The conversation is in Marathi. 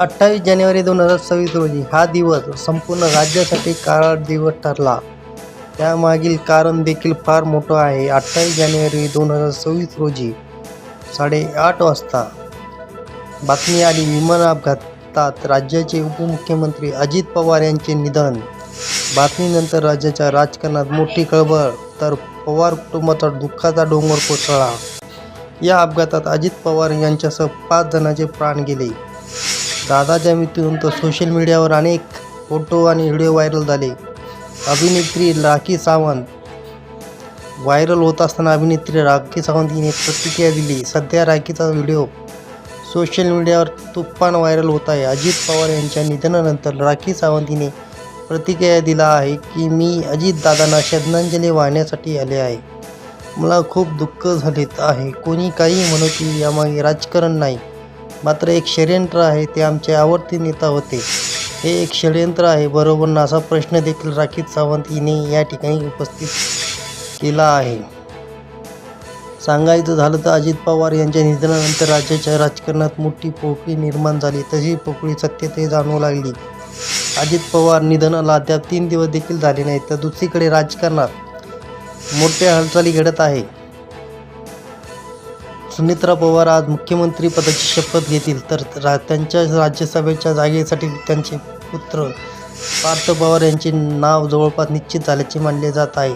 अठ्ठावीस जानेवारी दोन हजार सव्वीस रोजी हा दिवस संपूर्ण राज्यासाठी काळा दिवस ठरला. त्यामागील कारण देखील फार मोठं आहे. अठ्ठावीस जानेवारी दोन हजार सव्वीस रोजी साडेआठ वाजता बातमी आली विमान अपघातात राज्याचे उपमुख्यमंत्री अजित पवार यांचे निधन. बातमीनंतर राज्याच्या राजकारणात मोठी खळबळ तर पवार कुटुंबाचा दुःखाचा डोंगर कोसळला. या अपघातात अजित पवार यांच्यासह पाच जणांचे प्राण गेले. दादाच्या मृत्यूनंतर सोशल मीडियावर अनेक फोटो आणि व्हिडिओ व्हायरल झाले. अभिनेत्री राखी सावंत व्हायरल होत असताना अभिनेत्री राखी सावंत हिने प्रतिक्रिया दिली. सध्या राखीचा व्हिडिओ सोशल मीडियावर तुफान व्हायरल होत आहे. अजित पवार यांच्या निधनानंतर राखी सावंत हिने प्रतिक्रिया दिला आहे की मी अजित दादांना श्रद्धांजली वाहण्यासाठी आले आहे. मला खूप दुःख झालेत आहे. कोणी काही म्हणू की यामागे राजकारण नाही. मात्र एक षडयंत्र आहे ते आमचे आवडते नेता होते. हे एक षडयंत्र आहे बरोबर ना असा प्रश्न देखील राखीत सावंत हिने या ठिकाणी उपस्थित केला आहे. सांगायचं झालं तर अजित पवार यांच्या निधनानंतर राज्याच्या राजकारणात मोठी पोकळी निर्माण झाली तशी पोकळी सत्यते जाणवू लागली. अजित पवार निधनाला अद्याप तीन दिवस देखील झाले नाहीत तर दुसरीकडे राजकारणात मोठ्या हालचाली घडत आहे. सुनित्रा पवार आज मुख्यमंत्री पदाची शपथ घेतील तर रा त्यांच्या राज्यसभेच्या जागेसाठी त्यांचे पुत्र पार्थ पवार यांचे नाव जवळपास निश्चित झाल्याचे मानले जात आहे.